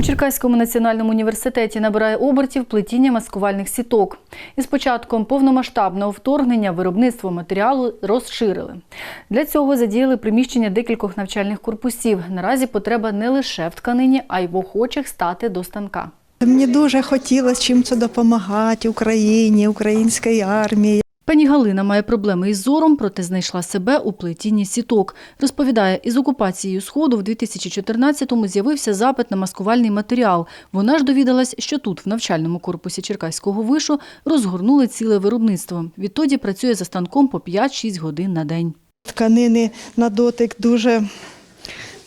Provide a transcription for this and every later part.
У Черкаському національному університеті набирає обертів плетіння маскувальних сіток. Із початком повномасштабного вторгнення виробництво матеріалу розширили. Для цього задіяли приміщення декількох навчальних корпусів. Наразі потреба не лише в тканині, а й в охочих стати до станка. Мені дуже хотілося чим це допомагати Україні, українській армії. Пані Галина має проблеми із зором, проте знайшла себе у плетінні сіток. Розповідає, із окупацією Сходу в 2014-му з'явився запит на маскувальний матеріал. Вона ж довідалась, що тут, в навчальному корпусі Черкаського вишу, розгорнули ціле виробництво. Відтоді працює за станком по 5-6 годин на день. Тканини на дотик дуже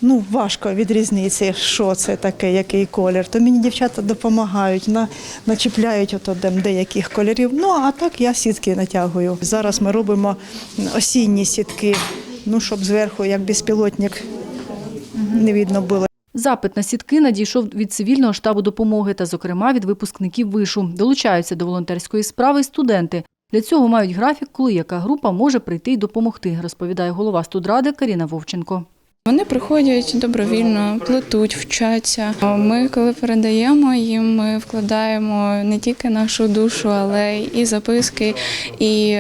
ну, важко відрізнитися, що це таке, який колір. То мені дівчата допомагають, на, начіпляють ото де- деяких кольорів. Ну а так я сітки натягую. Зараз ми робимо осінні сітки, ну щоб зверху, як безпілотник, не видно було. Запит на сітки надійшов від цивільного штабу допомоги та, зокрема, від випускників вишу. Долучаються до волонтерської справи студенти. Для цього мають графік, коли яка група може прийти й допомогти, розповідає голова студради Каріна Вовченко. Вони приходять добровільно, плетуть, вчаться. Ми, коли передаємо їм, ми вкладаємо не тільки нашу душу, але і записки, і,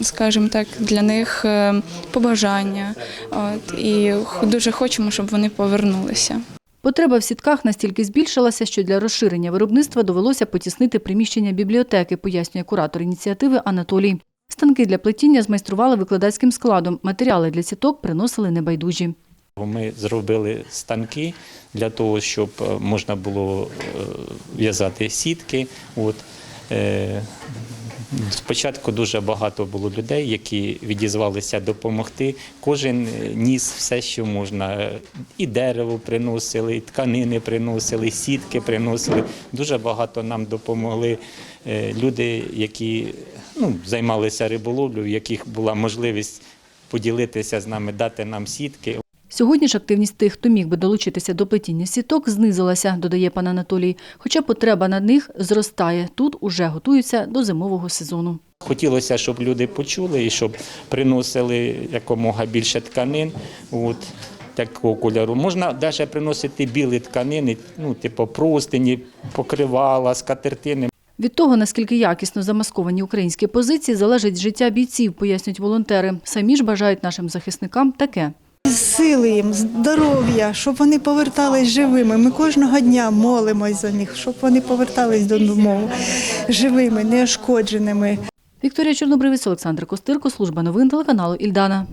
скажімо так, для них е, побажання. От, і дуже хочемо, щоб вони повернулися. Потреба в сітках настільки збільшилася, що для розширення виробництва довелося потіснити приміщення бібліотеки, пояснює куратор ініціативи Анатолій. Станки для плетіння змайстрували викладацьким складом. Матеріали для сіток приносили небайдужі. Ми зробили станки для того, щоб е, можна було е, в'язати сітки. От. е, Спочатку дуже багато було людей, які відізвалися допомогти. Кожен ніс все, що можна. І дерево приносили, і тканини приносили, і сітки приносили. Дуже багато нам допомогли люди, які ну, займалися риболовлею, в яких була можливість поділитися з нами, дати нам сітки. Сьогодні ж активність тих, хто міг би долучитися до плетіння сіток, знизилася, додає пан Анатолій. Хоча потреба на них зростає. Тут уже готуються до зимового сезону. Хотілося, щоб люди почули і щоб приносили якомога більше тканин. От, такого кольору. Можна навіть приносити білі тканини, ну, типу простині, покривала, скатертини. Від того, наскільки якісно замасковані українські позиції, залежить життя бійців, пояснюють волонтери. Самі ж бажають нашим захисникам таке. Сили їм, здоров'я, щоб вони повертались живими. Ми кожного дня молимось за них, щоб вони повертались додому живими, неошкодженими. Вікторія Чорнобривець, Олександр Костирко, служба новин телеканалу Ільдана.